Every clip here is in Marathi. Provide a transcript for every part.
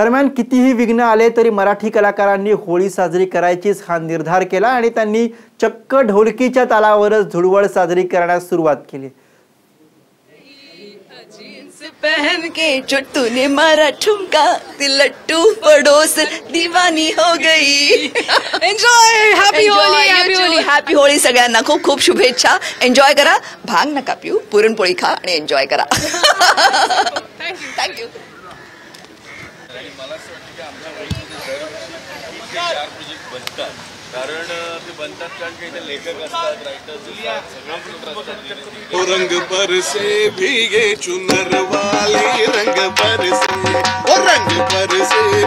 दरम्यान कितीही विघ्न आले तरी मराठी कलाकारांनी होळी साजरी करायचीच हा निर्धार केला आणि त्यांनी चक्क ढोलकीच्या तालावरच धुळवड साजरी करण्यास सुरुवात केली. पहन के चुट्टू ने मारा ठुमका लट्टू पड़ोस दीवानी हो गई। Enjoy happy Holi happy Holi happy Holi सगळ्यांना. खूप खूप शुभेच्छा. एन्जॉय करा. भांग नका पिऊ. पुरणपोळी खा आणि एन्जॉय करा. थँक्यू आणि मला असं वाटतं की आमच्या ते चार प्रोजेक्ट बनतात कारण ते बनतात कारण की इथे लेखक असतात रायटर्स असतात सगळे मित्र असतात ओ रंग बरसे भीगे चुनर वाली रंग बरसे ओ रंग बरसे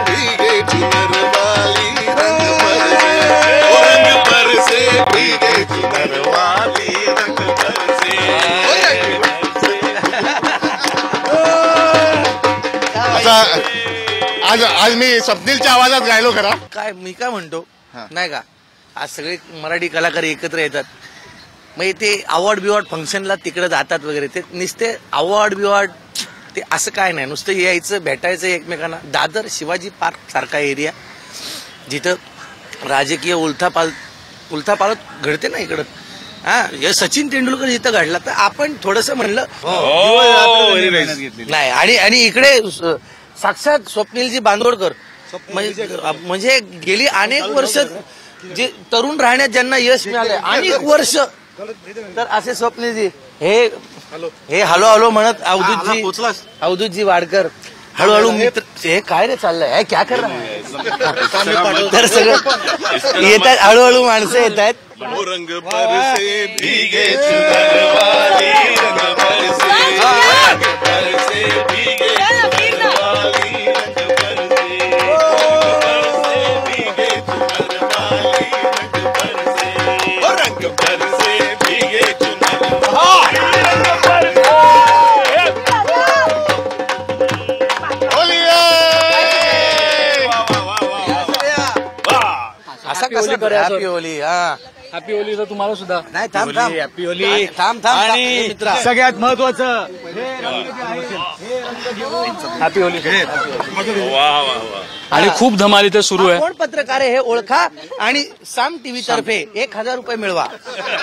आज आज मी स्वप्नीलच्या आवाजात गायलो खरा. काय मी काय म्हणतो? नाही का? आज सगळे मराठी कलाकार एकत्र येतात. मग ते अवॉर्ड बिवॉर्ड फंक्शनला तिकडे जातात वगैरे. ते नुसते अवॉर्ड बिवॉर्ड ते असं काय नाही. नुसतं यायचं भेटायचं एकमेकांना. दादर शिवाजी पार्क सारखा एरिया जिथं राजकीय उलथापाल उलथापालत घडते ना इकडं. हा हे सचिन तेंडुलकर जिथं घडला तर आपण थोडस म्हणलं नाही. आणि आणि इकडे साक्षात स्वप्नीलजी बांदोडकर. म्हणजे म्हणजे गेली अनेक वर्ष जे तरुण राहण्यात ज्यांना यश मिळालंय अनेक वर्ष. तर असे स्वप्नीलजी हे हे हलो हलो म्हणत अवधूतजी अवधूतजी वाडकर. हळूहळू मित्र हे काय रे चाललंय? हे क्या कर रहा है? तर सगळं येत आहेत हळूहळू माणसं येत आहेत कसा हॅपी होली हा. हॅपी होली तर तुम्हाला सुद्धा. नाही थांब थांब. हॅपी होली थांब थांब. आणि मित्रा. सगळ्यात महत्वाचं हॅपी होली वा वा वा. आणि खूप धमाल इथे सुरू आहे. कोण पत्रकार आहे हे ओळखा. आणि साम टीव्ही तर्फे एक हजार रुपये मिळवा.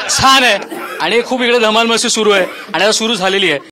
छान आहे. आणि खूप इकडे धमाल मस्ती सुरू आहे. आणि आता सुरू झालेली आहे.